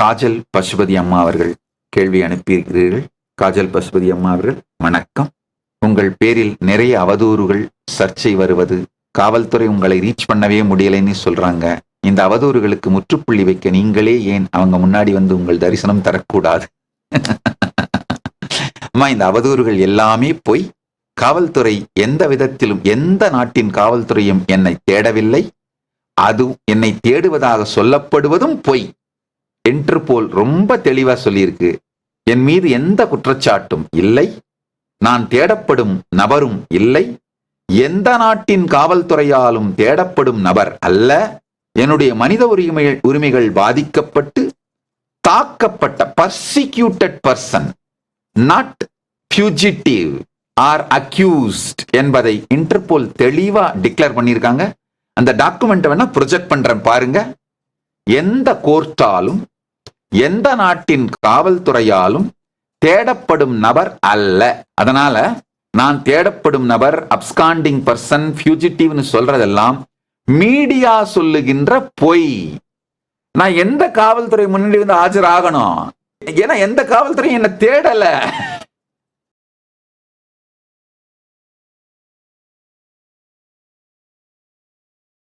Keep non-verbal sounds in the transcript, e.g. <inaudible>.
காஜல் பசுபதி அம்மா அவர்கள் கேள்வி அனுப்பியிருக்கிறீர்கள். காஜல் பசுபதி அம்மா அவர்கள் வணக்கம். உங்கள் பேரில் நிறைய அவதூறுகள் சர்ச்சை வருவது காவல்துறை உங்களை ரீச் பண்ணவே முடியலைன்னு சொல்றாங்க. இந்த அவதூறுகளுக்கு முற்றுப்புள்ளி வைக்க நீங்களே ஏன் அவங்க முன்னாடி வந்து உங்கள் தரிசனம் தரக்கூடாது? <laughs> அம்மா இந்த அவதூறுகள் எல்லாமே போய் காவல்துறை எந்த விதத்திலும் எந்த நாட்டின் காவல்துறையும் என்னை தேடவில்லை. அது என்னை தேடுவதாக சொல்லப்படுவதும் பொய் இன்டர்போல் ரொம்ப தெளிவா சொல்லியிருக்கு. என் மீது எந்த குற்றச்சாட்டும் இல்லை. நான் தேடப்படும் நபரும் இல்லை. எந்த நாட்டின் காவல்துறையாலும் தேடப்படும் நபர் அல்ல. என்னுடைய மனித உரிமை உரிமைகள் பாதிக்கப்பட்டு தாக்கப்பட்ட persecuted person not fugitive or accused என்பதை இன்டர்போல் தெளிவா டிக்ளேர் பண்ணியிருக்காங்க. அந்த டாக்குமெண்ட் வேணா ப்ரொஜெக்ட் பண்றேன் பாருங்க. எந்த கோர்ட்டாலும் எந்த நாட்டின் காவல்துறையாலும் தேடப்படும் நபர் அல்ல. அதனால நான் தேடப்படும் நபர் அப்ஸ்காண்டிங் பர்சன் ஃபியூஜிட்டிவ்னு சொல்றதெல்லாம் மீடியா சொல்லுகின்ற பொய். நான் எந்த காவல்துறை முன்னாடி வந்து ஆஜராகணும்? ஏன்னா எந்த காவல்துறையும் என்ன தேடலை.